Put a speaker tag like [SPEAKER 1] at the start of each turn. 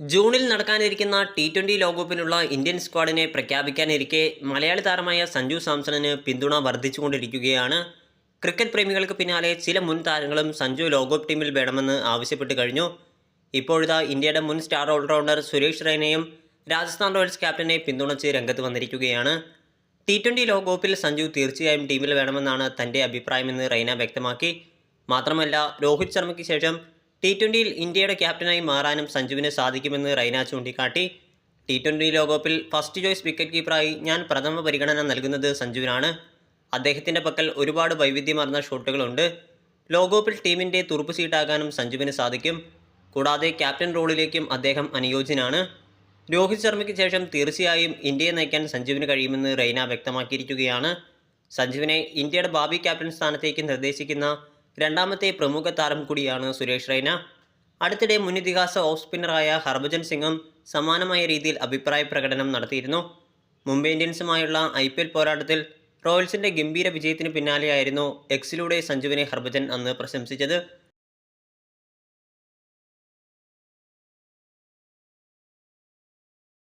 [SPEAKER 1] ജൂണിൽ നടക്കാനിരിക്കുന്ന T twenty ലോകകപ്പിനുള്ള ഇന്ത്യൻ സ്ക്വാഡിനെ പ്രഖ്യാപിക്കാനിരിക്കെ മലയാളി താരമായ സഞ്ജു സാംസണിന് പിന്തുണ വർദ്ധിച്ചുകൊണ്ടിരിക്കുകയാണ്. ക്രിക്കറ്റ് പ്രേമികൾക്ക് പിന്നാലെ ചില മുൻ താരങ്ങളും സഞ്ജു ലോകകപ്പ് ടീമിൽ വേണമെന്ന് ആവശ്യപ്പെട്ട് കഴിഞ്ഞു. ഇപ്പോഴത്തെ ഇന്ത്യയുടെ മുൻ സ്റ്റാർ ഓൾറൗണ്ടർ സുരേഷ് റൈനയും രാജസ്ഥാൻ റോയൽസ് ക്യാപ്റ്റനെ പിന്തുണച്ച് രംഗത്ത് വന്നിരിക്കുകയാണ്. ടി ട്വന്റി ലോകകപ്പിൽ സഞ്ജു തീർച്ചയായും ടീമിൽ വേണമെന്നാണ് തന്റെ അഭിപ്രായമെന്ന് റൈന വ്യക്തമാക്കി. മാത്രമല്ല രോഹിത് ശർമ്മയ്ക്ക് ശേഷം ടി ട്വന്റിയിൽ ഇന്ത്യയുടെ ക്യാപ്റ്റനായി മാറാനും സഞ്ജുവിന് സാധിക്കുമെന്ന് റൈന ചൂണ്ടിക്കാട്ടി. ടി ട്വന്റി ലോകകപ്പിൽ ഫസ്റ്റ് ചോയ്സ് വിക്കറ്റ് കീപ്പറായി ഞാൻ പ്രഥമ പരിഗണന നൽകുന്നത് സഞ്ജുവിനാണ്. അദ്ദേഹത്തിന്റെ പക്കൽ ഒരുപാട് വൈവിധ്യമാർന്ന ഷോട്ടുകളുണ്ട് ലോകകപ്പിൽ ടീമിന്റെ തുറുപ്പ് സീറ്റാകാനും സഞ്ജുവിന് സാധിക്കും. കൂടാതെ ക്യാപ്റ്റൻ റോളിലേക്കും അദ്ദേഹം അനുയോജ്യനാണ്. രോഹിത് ശർമ്മയ്ക്ക് ശേഷം തീർച്ചയായും ഇന്ത്യയെ നയിക്കാൻ സഞ്ജുവിന് കഴിയുമെന്ന് റെയ്ന വ്യക്തമാക്കിയിരിക്കുകയാണ്. സഞ്ജുവിനെ ഇന്ത്യയുടെ ഭാവി ക്യാപ്റ്റൻ സ്ഥാനത്തേക്ക് നിർദ്ദേശിക്കുന്ന രണ്ടാമത്തെ പ്രമുഖ താരം കൂടിയാണ് സുരേഷ് റൈന. അടുത്തിടെ മുൻ ഇതിഹാസ ഓഫ് സ്പിന്നറായ ഹർഭജൻ സിംഗും സമാനമായ രീതിയിൽ അഭിപ്രായ പ്രകടനം നടത്തിയിരുന്നു. മുംബൈ ഇന്ത്യൻസുമായുള്ള ഐ പി എൽ പോരാട്ടത്തിൽ റോയൽസിന്റെ ഗംഭീര വിജയത്തിന് പിന്നാലെയായിരുന്നു എക്സിലൂടെ സഞ്ജുവിനെ ഹർഭജൻ അന്ന് പ്രശംസിച്ചത്.